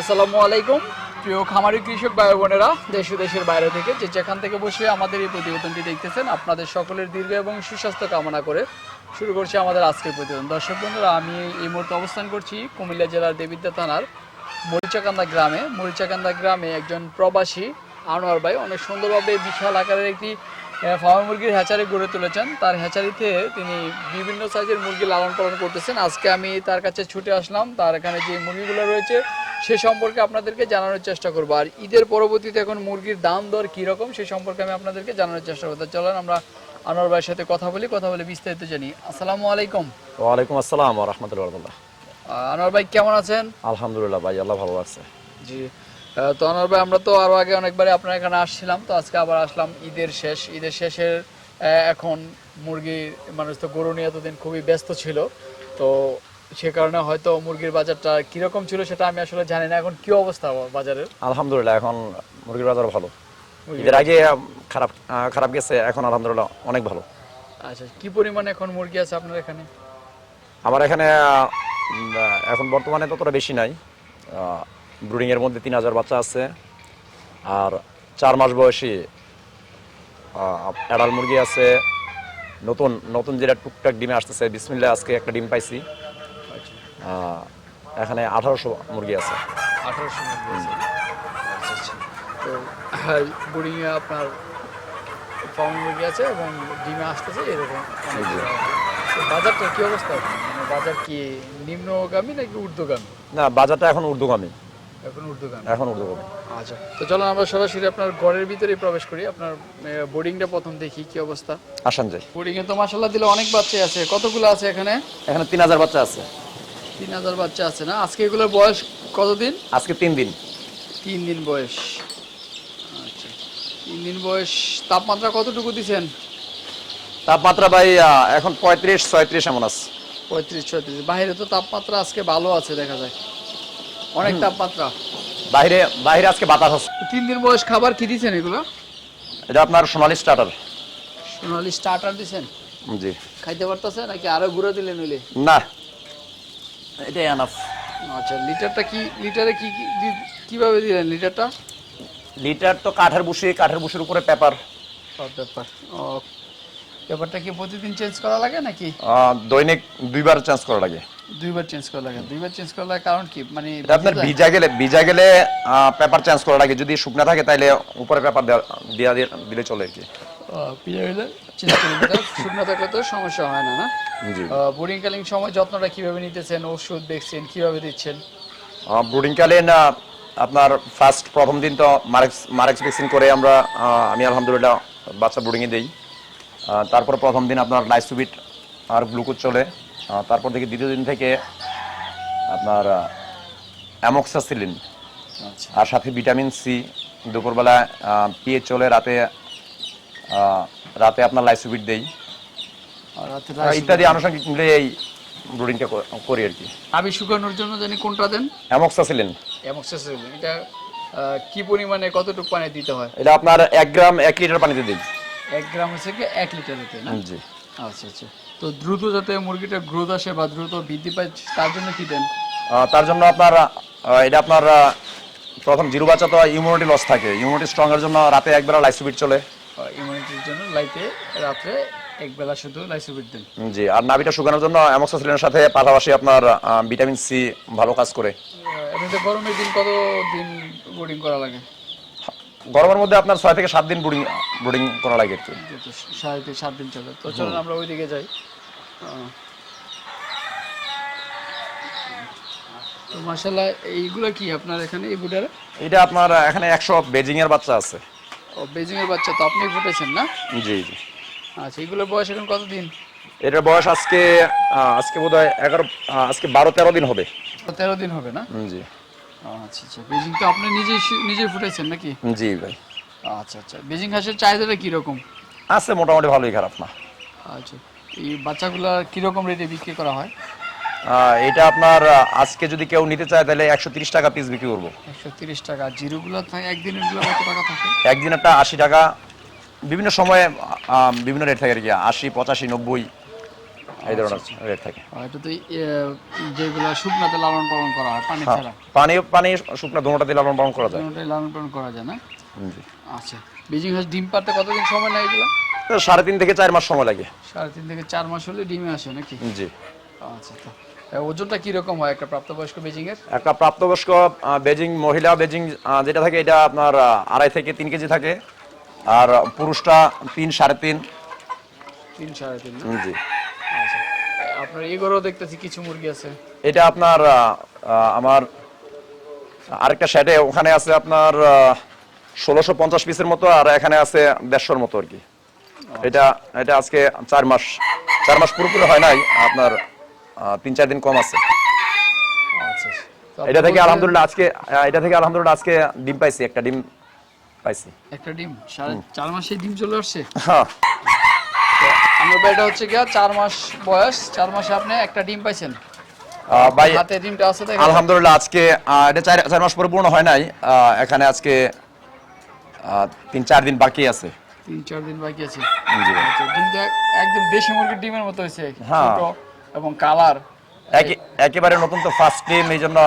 আসসালামু আলাইকুম, প্রিয় খামারি কৃষক ভাই বোনেরা, দেশ দেশের বাইরে থেকে যে যেখান থেকে বসে আমাদের এই প্রতিবেদনটি দেখতেছেন, আপনাদের সকলের দীর্ঘ এবং সুস্বাস্থ্য কামনা করে শুরু করছি আমাদের আজকের প্রতিবেদন। দর্শক বন্ধুরা, আমি এই মুহূর্তে অবস্থান করছি কুমিল্লা জেলার দেবিদ্যা থানার মরিচাকান্দা গ্রামে। মরিচাকান্দা গ্রামে একজন প্রবাসী আনোয়ার ভাই অনেক সুন্দরভাবে বিশাল আকারের একটি ফার্ম মুরগির হ্যাচারি গড়ে তুলেছেন। তার হ্যাচারিতে তিনি বিভিন্ন সাইজের মুরগি লালন পালন করতেছেন। আজকে আমি তার কাছে ছুটে আসলাম। তার এখানে যে মুরগিগুলো রয়েছে সে সম্পর্কে আপনাদেরকে জানানোর চেষ্টা করব। আর ঈদের পরবর্তীতে এখন মুরগির দাম দর কীরকম সে সম্পর্কে আমি আপনাদেরকে জানানোর চেষ্টা করব। চলেন আমরা আনোয়ার ভাইয়ের সাথে কথা বলি কথা বলে বিস্তারিত জানি। আসসালামু আলাইকুম। ওয়ালাইকুম আসসালাম রহমতুল্লাহ। আনোয়ার ভাই কেমন আছেন? আলহামদুলিল্লাহ ভাই আল্লাহ ভালো আছে। জি। তো আনোয়ার ভাই আমরা তো আরও আগে অনেকবারই আপনার এখানে আসছিলাম তো আজকে আবার আসলাম ঈদের শেষ। ঈদের শেষের এখন মুরগি মানুষ তো গরু নিয়ে এতদিন খুবই ব্যস্ত ছিল তো সে কারণে হয়তো মুরগির বাজারটা কীরকম ছিল সেটা আমি আসলে জানি না। এখন কি অবস্থা বাজারের? আলহামদুলিল্লাহ এখন মুরগির বাজার ভালো। ঈদের আগে খারাপ খারাপ গেছে এখন আলহামদুলিল্লাহ অনেক ভালো। আচ্ছা কি পরিমাণে এখন মুরগি আছে আপনার এখানে? আমার এখানে এখন বর্তমানে ততটা বেশি নাই। ব্রুডিং এর মধ্যে তিন হাজার বাচ্চা আছে। আর চার মাস বয়সী অ্যাডাল মুরগি আছে। নতুন নতুন যেটা টুকটাক ডিমে আসতেছে বিসমিল্লা আজকে একটা ডিম পাইছি। এখানে আঠারোশো মুরগি আছে। আঠারোশো মুরগি আছে। আচ্ছা আচ্ছা। তো বোর্ডিংয়ে আপনার ফার্ম মুরগি আছে এবং ডিমে আসতেছে এরকম বাজারটা কি অবস্থা? মানে বাজার কি নিম্নগামী নাকি ঊর্ধ্বগামী? না বাজারটা এখন উর্দুগামী এখন ঊর্ধ্বগামী। এখন উর্দুগামী আচ্ছা তো চলো আমরা সরাসরি আপনার ঘরের ভিতরে প্রবেশ করি। আপনার বোর্ডিংটা প্রথম দেখি কি অবস্থা? আসান যাই বোর্ডিংয়ে তো মাসাল্লাহ দিলে অনেক বাচ্চা আছে। কতগুলো আছে এখানে? এখানে তিন হাজার বাচ্চা আছে। তিন হাজার বাচ্চা আছে না? আজকে এগুলোর বয়স কতদিন? আজকে তিন দিন। তিন দিন বয়স। আচ্ছা। তিন দিন বয়স। তাপমাত্রা কতটুকু দিছেন? তাপমাত্রা ভাই এখন পঁয়ত্রিশ ছয়ত্রিশ এমন আছে। পঁয়ত্রিশ ছয়ত্রিশ। বাইরে তো তাপমাত্রা আজকে ভালো আছে দেখা যায়। অনেক তাপমাত্রা। বাইরে বাইরে আজকে বাতাস আছে। তিন দিন বয়স খাবার কি দিছেন এগুলো? এটা আপনার সোনালি স্টার্টার সোনালি স্টার্টার দিছেন? জি। খাইতে পারতেছে? নাকি আরও ঘুরে দিলে নইলে না। এটাই আনাফ আচ্ছা লিটারটা কি লিটারে কি কীভাবে দিলেন লিটারটা? লিটার তো কাঠের বুসি কাঠের বুসির উপরে পেপার। ব্যাপার ও পেপারটা কি প্রতিদিন চেঞ্জ করা লাগে নাকি? দৈনিক দুইবার চেঞ্জ করা লাগে। দুইবার চেঞ্জ করা লাগে। দুইবার চেঞ্জ করা লাগে কারণ কি? মানে আপনার ভিজা গেলে ভিজা গেলে পেপার চেঞ্জ করা লাগে। যদি শুকনা থাকে তাহলে উপরে পেপার দেওয়া দিয়ে দিলে চলে আর কি। দিতে হয়। শুকনো থাকলে তো সমস্যা হয় না না? বোরিংকালীন সময় যত্নটা কীভাবে নিতেছেন ওষুধ ভ্যাকসিন কীভাবে দিচ্ছেন? ব্রুডিং কালীন আপনার ফার্স্ট প্রথম দিন তো মারেক্স মারেক্স ভ্যাকসিন করে আমরা আমি আলহামদুলিল্লাহ বাচ্চা ব্রুডিংয়ে দিই। তারপর প্রথম দিন আপনার লাইসুবিট আর গ্লুকোজ চলে। তারপর থেকে দ্বিতীয় দিন থেকে আপনার অ্যামক্সাসিলিন আচ্ছা। আর সাথে ভিটামিন সি দুপুরবেলা পিএইচ চলে রাতে রাতে আপনার লাইসুবিট দেই। ইত্যাদি আনুষঙ্গিক মিলে এই ব্রুডিংটা করি আর কি। আবি শুকানোর জন্য জানি কোনটা দেন? অ্যামক্সাসিলিন অ্যামক্সিসিলিন এটা কি পরিমাণে কতটুকু পানি দিতে হয়? এটা আপনার এক গ্রাম এক লিটার পানিতে দিই। এক গ্রাম থেকে এক লিটারেতে না? জি। আচ্ছা আচ্ছা। তো দ্রুত যাতে মুরগিটা গ্রোথ আসে বা দ্রুত বৃদ্ধি পায় তার জন্য কি দেন? আহ, তার জন্য আপনার এটা আপনার প্রথম জিরো বাচ্চা তো ইমিউনিটি লস থাকে। ইমিউনিটি স্ট্রং এর জন্য রাতে একবেলা লাইসুবিট চলে। জন্য রাত্রে শুধু লাইসোবিট দেন। জি আর নাভিটা শুকানোর জন্য অ্যামক্সাসিলিনের সাথে পাশাপাশি আপনার ভিটামিন সি ভালো কাজ করে। এমনিতে গরমের দিন কত দিন বোর্ডিং করা লাগে? গরমের মধ্যে আপনার ছয় থেকে সাত দিন ব্রুডিং ব্রুডিং করা লাগে আর কি যেহেতু সাড়ে তিন সাত দিন চলে। তো চলুন আমরা ওইদিকে যাই। তো মাসাল্লাহ এইগুলা কি আপনার এখানে এই এটা আপনার এখানে একশো বেজিং এর বাচ্চা আছে। ও বেজিং এর বাচ্চা তো আপনি ফুটেছেন না? জি জি। আচ্ছা এগুলোর বয়স এখন কতদিন? এটার বয়স আজকে আজকে বোধ হয় এগারো আজকে বারো তেরো দিন হবে। তেরো দিন হবে না? জি। আচ্ছা আচ্ছা। বেজিং তো আপনি নিজেই শু- নিজেই ফুটেছেন নাকি? জি ভাই। আচ্ছা আচ্ছা। বেজিং হাঁসের চাহিদাটা কীরকম? আছে মোটামুটি ভালোই খারাপ না। আচ্ছা। এই বাচ্চাগুলা কীরকম রেটে বিক্রি করা হয়? এটা আপনার আজকে যদি কেউ নিতে চায় তাহলে একশো তিরিশ টাকা পিস বিক্রি করব। একশো তিরিশ টাকা। জিরোগুলো থাকে একদিনেরগুলো কত টাকা থাকে একদিন একটা আশি টাকা। বিভিন্ন সময়ে বিভিন্ন রেট থাকে আর কি। আশি পঁচাশি নব্বই এই ধরনের রেট থাকে। আর এটা তো যেগুলো শুকনাতে লালন পালন করা হয় পানি হ্যাঁ। ছাড়া। পানি পানি শুকনো দিয়ে লালন পালন করা যায়। লালন পালন করা যায় না? আচ্ছা। বেজিং হাঁস ডিম পারতে কতদিন সময় লাগে এগুলো? সাড়ে তিন থেকে চার মাস সময় লাগে। সাড়ে তিন থেকে চার মাস হলে ডিমে আসে নাকি? জি। আচ্ছা তো এ, ওজনটা কীরকম হয় একটা প্রাপ্তবয়স্ক বেজিং এর একটা প্রাপ্তবয়স্ক বেজিং মহিলা বেজিং যেটা থাকে এটা আপনার আড়াই থেকে তিন কেজি থাকে। আর পুরুষটা তিন সাড়ে তিন। তিন সাড়ে তিন জি। আচ্ছা। আপনার এগোরও দেখতেছি কিছু মুরগি আছে। এটা আপনার আমার আরেকটা সেটে ওখানে আছে আপনার ষোলোশো পঞ্চাশ পিসের মতো আর এখানে আছে দেড়শোর মতো আর কি। এটা এটা আজকে চার মাস চার মাস পুরোপুরি হয় নাই আপনার। তিন চার দিন কম আছে। আচ্ছা আচ্ছা। এটা থেকে আলহামদুলিল্লাহ আজকে এটা থেকে আলহামদুলিল্লাহ আজকে ডিম পাইছি একটা ডিম পাইছি। একটা ডিম? সাড়ে চার মাসে ডিম চলে আসছে? হ্যাঁ। আমার বেটা হচ্ছে গিয়া চার মাস বয়স চার মাসে আপনি একটা ডিম পাইছেন। ভাই হাতে ডিমটা আছে দেখেন। আলহামদুলিল্লাহ আজকে এটা চার চার মাস পরিপূর্ণ হয় নাই এখানে আজকে তিন চার দিন বাকি আছে। তিন চার দিন বাকি আছে। আচ্ছা ডিমটা একদম দেশি মুরগির ডিমের মতো হয়েছে। হ্যাঁ। এবং কালার। একে- একেবারে নতুন তো ফার্স্ট টিম এই জন্য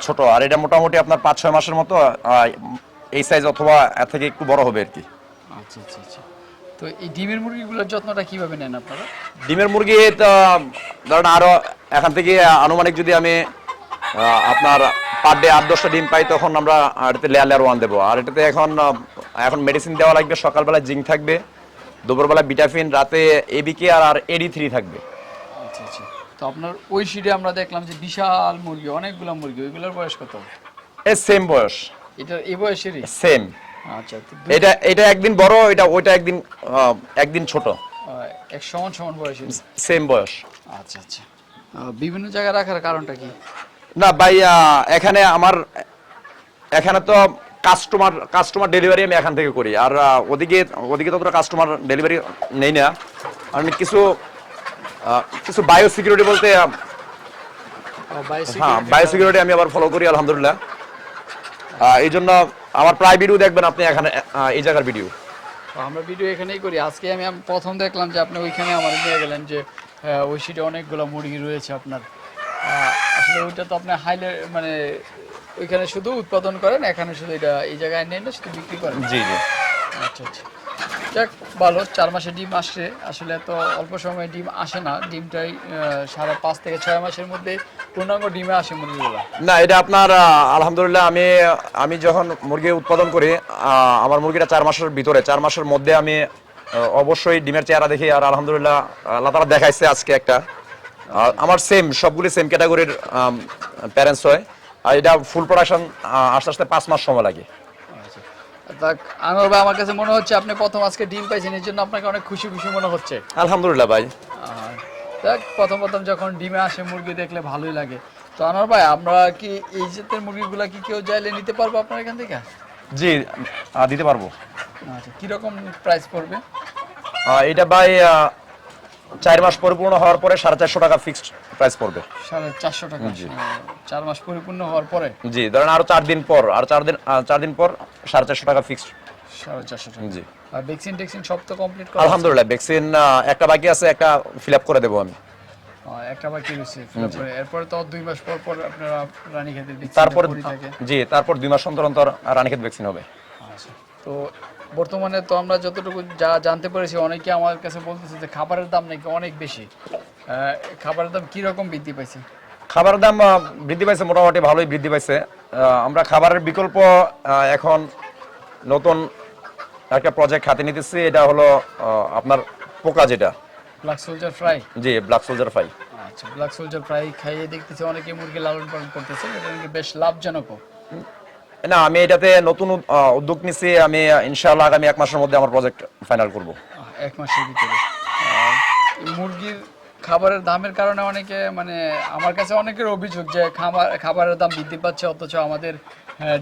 ছোট। আর এটা মোটামুটি আপনার পাঁচ ছয় মাসের মতো এই সাইজ অথবা এর থেকে একটু বড় হবে আর কি। আচ্ছা আচ্ছা আচ্ছা। তো এই ডিমের মুরগিগুলোর যত্নটা কীভাবে নেন আপনারা? ডিমের মুরগি তো ধরেন আরও এখান থেকে আনুমানিক যদি আমি আপনার পার ডে আট দশটা ডিম পাই তখন আমরা এটাতে লেয়ার লেয়ার ওয়ান দেবো। আর এটাতে এখন এখন মেডিসিন দেওয়া লাগবে সকালবেলা জিঙ্ক থাকবে দুপুরবেলা বিটাফিন রাতে এবিকে আর আর এডি থ্রি থাকবে। তো আপনার ওই শিটে আমরা দেখলাম যে বিশাল মুরগি অনেকগুলো মুরগি ওইগুলোর বয়স কত? এ সেম বয়স। এটা এই বয়সেরই? সেম আচ্ছা তো এটা এটা একদিন বড় এটা ওইটা একদিন একদিন ছোট। এক সমান সমান বয়সের সেম বয়স। আচ্ছা আচ্ছা। বিভিন্ন জায়গায় রাখার কারণটা কি? না ভাই এখানে আমার এখানে তো কাস্টমার কাস্টমার ডেলিভারি আমি এখান থেকে করি। আর ওদিকে ওদিকে ততটা কাস্টমার ডেলিভারি নেই না। আমি কিছু কিছু বায়ো সিকিউরিটি বলতে হ্যাঁ বায়ো সিকিউরিটি আমি আবার ফলো করি আলহামদুলিল্লাহ। এই জন্য আমার প্রায় ভিডিও দেখবেন আপনি এখানে এই জায়গার ভিডিও আমরা ভিডিও এখানেই করি। আজকে আমি প্রথম দেখলাম যে আপনি ওইখানে আমার নিয়ে গেলেন যে ওই সিটে অনেকগুলো মুরগি রয়েছে আপনার। আসলে ওইটা তো আপনি হাইলে মানে ওইখানে শুধু উৎপাদন করেন এখানে শুধু এটা এই জায়গায় নেন না শুধু বিক্রি করেন? জি জি। আচ্ছা আচ্ছা। যাক, ভালো, চার মাসে ডিম আসছে। আসলে এত অল্প সময়ে ডিম আসে না। ডিমটাই সাড়ে পাঁচ থেকে ছয় মাসের মধ্যে পূর্ণাঙ্গ ডিমে আসে মুরগিগুলো। না, এটা আপনার আলহামদুলিল্লাহ আমি আমি যখন মুরগি উৎপাদন করি আমার মুরগিটা চার মাসের ভিতরে, চার মাসের মধ্যে আমি অবশ্যই ডিমের চেহারা দেখি আর আলহামদুলিল্লাহ আল্লাহ তালা দেখাইছে আজকে একটা। আমার সেম সবগুলি সেম ক্যাটাগরির প্যারেন্টস হয়। আর এটা ফুল প্রোডাকশন আস্তে আস্তে পাঁচ মাস সময় লাগে। আনোয়ার ভাই আমার কাছে মনে হচ্ছে আপনি প্রথম আজকে ডিম পাইছেন এর জন্য আপনাকে অনেক খুশি খুশি মনে হচ্ছে। আলহামদুলিল্লাহ ভাই। দেখ প্রথম প্রথম যখন ডিমে আসে মুরগি দেখলে ভালোই লাগে। তো আনোয়ার ভাই আমরা কি এই জাতের মুরগিগুলা কি কেউ চাইলে নিতে পারব আপনার এখান থেকে? জি দিতে পারব। আচ্ছা কীরকম প্রাইস পড়বে? এটা ভাই চার মাস পরিপূর্ণ হওয়ার পরে সাড়ে চারশো টাকা ফিক্সড প্রাইস পড়বে। সাড়ে চারশো টাকা। চার মাস পরিপূর্ণ হওয়ার পরে? জি ধরেন আরও চার দিন পর আর চার দিন চার দিন পর সাড়ে চারশো টাকা ফিক্সড সাড়ে চারশো টাকা। জি। আর ভ্যাকসিন টেক্সিন সব তো কমপ্লিট করা আলহামদুলিল্লাহ ভ্যাকসিন একটা বাকি আছে একটা ফিল আপ করে দেবো আমি। একটা বাকি রয়েছে। এরপরে তো দুই মাস পর পর আপনারা রানী তারপর জি তারপর দুই মাস অন্তর অন্তর রানীক্ষেত ভ্যাকসিন হবে। আচ্ছা। তো বর্তমানে তো আমরা যতটুকু যা জানতে পেরেছি অনেকে আমার কাছে বলতেছে যে খাবারের দাম নাকি অনেক বেশি। খাবারের দাম কি রকম বৃদ্ধি পাইছে? খাবারের দাম বৃদ্ধি পাইছে মোটামুটি ভালোই বৃদ্ধি পাইছে। আমরা খাবারের বিকল্প এখন নতুন একটা প্রজেক্ট হাতে নিতেছি। এটা হলো আপনার পোকা যেটা। ব্ল্যাক সোলজার ফ্রাই জি ব্ল্যাক সোলজার ফ্রাই আচ্ছা ব্ল্যাক সোলজার ফ্রাই খাইয়ে দেখতেছি অনেকে মুরগি লালন পালন করতেছে। এটা নাকি বেশ লাভজনক না আমি এটাতে নতুন উদ্যোগ নিছি আমি ইনশাআল্লাহ আগামী এক মাসের মধ্যে আমার প্রজেক্ট ফাইনাল করব। এক মাসের ভিতরে। মুরগির খাবারের দামের কারণে অনেকে মানে আমার কাছে অনেকের অভিযোগ যে খাবার খাবারের দাম বৃদ্ধি পাচ্ছে অথচ আমাদের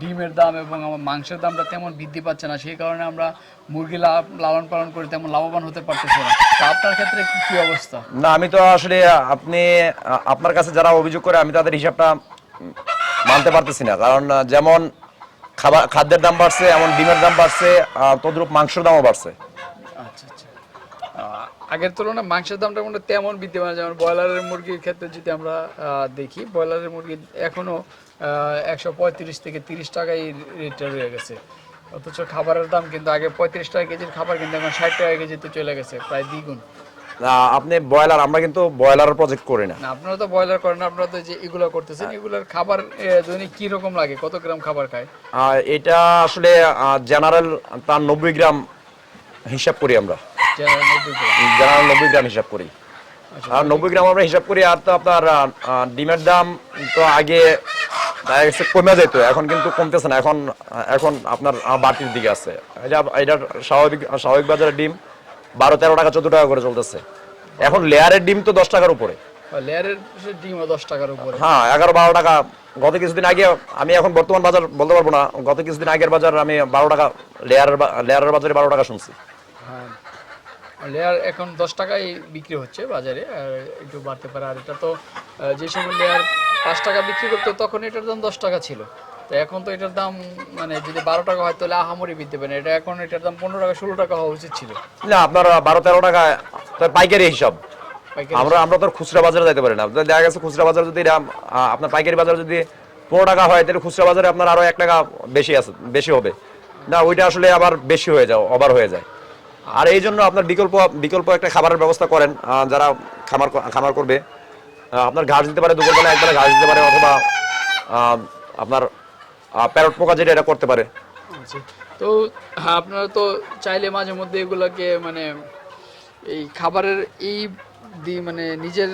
ডিমের দাম এবং আমার মাংসের দামটা তেমন বৃদ্ধি পাচ্ছে না। সেই কারণে আমরা মুরগি লালন পালন করে তেমন লাভবান হতে পারতেছি না। তো আপনার ক্ষেত্রে কি কি অবস্থা? না আমি তো আসলে আপনি আপনার কাছে যারা অভিযোগ করে আমি তাদের হিসাবটা মানতে পারতেছি না। কারণ যেমন খাবার, খাদ্যের দাম বাড়ছে, এমন ডিমের দাম বাড়ছে তদ্রূপ মাংসের দামও বাড়ছে। আচ্ছা আচ্ছা। আগের তুলনায় মাংসের দামটা মনে তেমন বিদ্যমান, যেমন ব্রয়লারের মুরগির ক্ষেত্রে যদি আমরা দেখি, ব্রয়লারের মুরগি এখনও একশো পঁয়ত্রিশ থেকে তিরিশ টাকায় রেটটা রয়ে গেছে। অথচ খাবারের দাম কিন্তু আগে পঁয়ত্রিশ টাকা কেজির খাবার কিন্তু এখন ষাট টাকা কেজিতে চলে গেছে, প্রায় দ্বিগুণ। আপনি ব্রয়লার আমরা কিন্তু ব্রয়লার প্রজেক্ট করি না। আপনারা তো ব্রয়লার করেন আপনারা তো যে এগুলো করতেছেন এগুলোর খাবার দৈনিক কি রকম লাগে? কত গ্রাম খাবার খায়? এটা আসলে জেনারেল তার নব্বই গ্রাম হিসাব করি আমরা। জেনারেল নব্বই গ্রাম। হিসাব করি। আচ্ছা, আর নব্বই গ্রাম আমরা হিসাব করি আর তো আপনার ডিমের দাম তো আগে কমে যেত এখন কিন্তু কমতেছে না এখন এখন আপনার বাড়তির দিকে আছে। এটা এটার স্বাভাবিক স্বাভাবিক বাজারে ডিম বারো তেরো টাকা চোদ্দ টাকা করে চলতেছে। এখন লেয়ারের ডিম তো দশ টাকার উপরে। লেয়ারের ডিমও দশ টাকার উপরে। হ্যাঁ এগারো বারো টাকা। গত কিছুদিন আগে আমি এখন বর্তমান বাজার বলতে পারব না। গত কিছুদিন আগের বাজার আমি বারো টাকা লেয়ারের লেয়ারের বাজারে বারো টাকা শুনছি। হ্যাঁ। লেয়ার এখন দশ টাকায় বিক্রি হচ্ছে বাজারে একটু বাড়তে পারে। আর এটা তো যে সময় লেয়ার পাঁচ টাকা বিক্রি করতো তখন এটার দাম দশ টাকা ছিল। তো এখন তো এটার দাম মানে যদি বারো টাকা হয় তাহলে আহামরি বৃদ্ধি পারে এটা এখন এটার দাম পনেরো টাকা ষোলো টাকা হওয়া উচিত ছিল। না আপনার বারো তেরো টাকা পাইকারি হিসাব। আমরা আমরা তো খুচরা বাজারে যাইতে পারি না। দেখা গেছে খুচরা বাজার যদি আপনার পাইকারি বাজার যদি পনেরো টাকা হয় তাহলে খুচরা বাজারে আপনার আরও এক টাকা বেশি আছে বেশি হবে। না ওইটা আসলে আবার বেশি হয়ে যায় ওভার হয়ে যায়। আর এই জন্য আপনার বিকল্প বিকল্প একটা খাবারের ব্যবস্থা করেন যারা খামার খামার করবে। আপনার ঘাস দিতে পারে দুপুরবেলা একবেলা ঘাস দিতে পারে অথবা আপনার প্যারট পোকা যেটা এটা করতে পারে। আচ্ছা। তো হ্যাঁ, আপনারা তো চাইলে মাঝে মধ্যে এগুলোকে মানে এই খাবারের এই দি মানে নিজের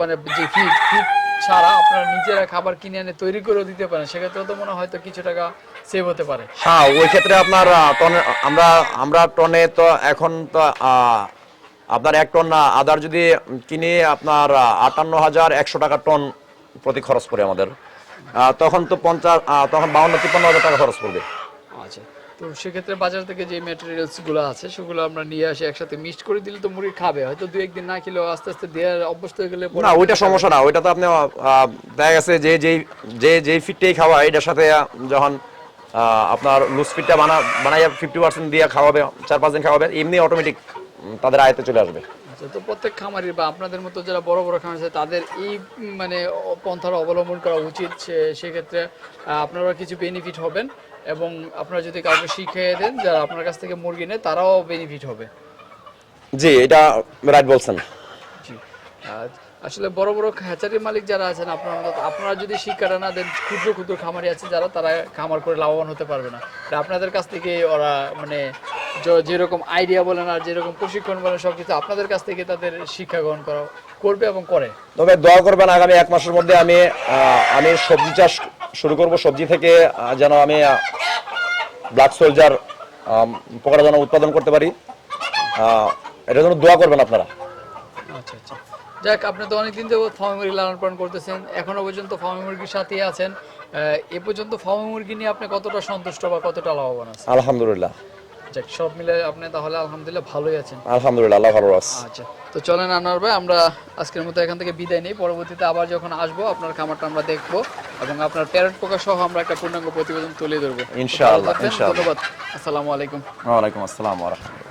মানে যে ফিড ফিড ছাড়া আপনারা নিজেরা খাবার কিনে এনে তৈরি করেও দিতে পারেন। সেক্ষেত্রে তো মনে হয় হয়তো কিছু টাকা সেভ হতে পারে। হ্যাঁ ওই ক্ষেত্রে আপনার টনে আমরা আমরা টনে তো এখন তো আপনার এক টন আদার যদি কিনে আপনার আটান্ন হাজার একশো টাকা টন প্রতি খরচ পড়ে আমাদের। তখন তো পঞ্চাশ তখন বাউন্ন তিপ্পান্ন হাজার টাকা খরচ পড়বে। আচ্ছা তো সেক্ষেত্রে বাজার থেকে যে ম্যাটেরিয়ালসগুলো আছে সেগুলো আমরা নিয়ে আসি একসাথে মিক্সড করে দিলে তো মুরগি খাবে। হয়তো দু একদিন না খেলেও আস্তে আস্তে দেওয়ার অভ্যস্ত হয়ে গেলে না ওইটা সমস্যা না ওইটা তো আপনি দেখা গেছে যে যেই যে যেই ফিটটাই খাওয়া এটার সাথে যখন আপনার লুজ ফিটটা বানা বানাইয়া ফিফটি পার্সেন্ট দিয়ে খাওয়াবে চার পাঁচ দিন খাওয়াবে এমনি অটোমেটিক তাদের আয়তে চলে আসবে। আচ্ছা তো প্রত্যেক খামারি বা আপনাদের মতো যারা বড় বড় খামার আছে তাদের এই মানে পন্থার অবলম্বন করা উচিত। সেক্ষেত্রে আপনারা কিছু বেনিফিট হবেন এবং আপনারা যদি কাউকে শিখিয়ে দেন যারা আপনার কাছ থেকে মুরগি নেয় তারাও বেনিফিট হবে। জি এটা রাইট বলছেন। জি। আসলে বড় বড় হ্যাচারির মালিক যারা আছেন আপনার মতো- আপনারা যদি শিক্ষাটা না দেন ক্ষুদ্র ক্ষুদ্র খামারি আছে যারা তারা খামার করে লাভবান হতে পারবে না। আপনাদের কাছ থেকে ওরা মানে যেরকম আইডিয়া বলেন আর যেরকম প্রশিক্ষণ বলেন সব কিছু আপনাদের কাছ থেকে তাদের শিক্ষা গ্রহণ করা করবে এবং করে। তবে দোয়া করবেন আগামী এক মাসের মধ্যে আমি আমি সবজি চাষ শুরু করব। সবজি থেকে যেন আমি ব্ল্যাক সোলজার পোকাটা যেন উৎপাদন করতে পারি। এটার জন্য দোয়া করবেন আপনারা। আচ্ছা আচ্ছা। যাক আপনি তো অনেকদিন যাবত ফার্মি মুরগি লালন পালন করতেছেন। এখনও পর্যন্ত ফার্মি মুরগির সাথেই আছেন। এ পর্যন্ত ফার্মি মুরগি নিয়ে আপনি কতটা সন্তুষ্ট বা কতটা লাভবান আছেন? আলহামদুলিল্লাহ। যাক সব মিলে আপনি তাহলে আলহামদুলিল্লাহ ভালোই আছেন। আলহামদুলিল্লাহ আল্লাহ ভালো আছে আচ্ছা তো চলেন আনোয়ার ভাই আমরা আজকের মতো এখান থেকে বিদায় নেই। পরবর্তীতে আবার যখন আসব আপনার খামারটা আমরা দেখব এবং আপনার প্যারেন্ট পোকা সহ আমরা একটা পূর্ণাঙ্গ প্রতিবেদন তুলে ধরবো। ইনশাআল্লাহ, ইনশাআল্লাহ। ধন্যবাদ। আসসালামু আলাইকুম। ওয়ালাইকুম আসসালাম ওয়া রাহমাতুল্লাহ।